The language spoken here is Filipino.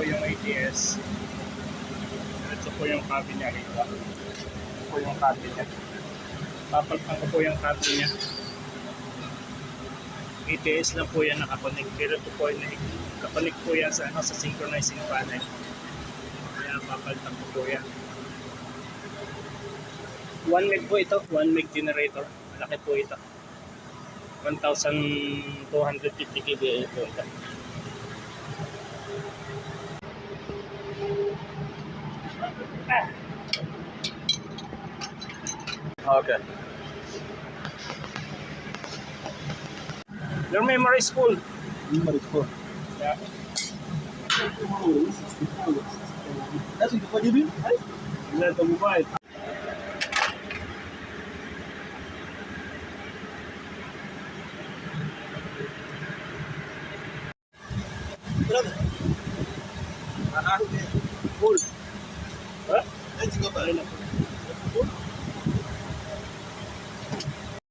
po yung ATS. Ito po yung copy niya rito. Ito po yung copy niya. Papalpan ko po yung copy niya. ATS lang po yan nakakonect. Pero ito po yung nakakonect po yan sa, ano, sa synchronizing panel. Kaya papalitan ko po yan. 1 meg po ito. 1 meg generator. Malaki po ito. 1,250 kVA po ito. Okay. Your memory is full. Number four. Yeah. That's what you do? Ilan ito mobile? Full. Ha? Let's na po.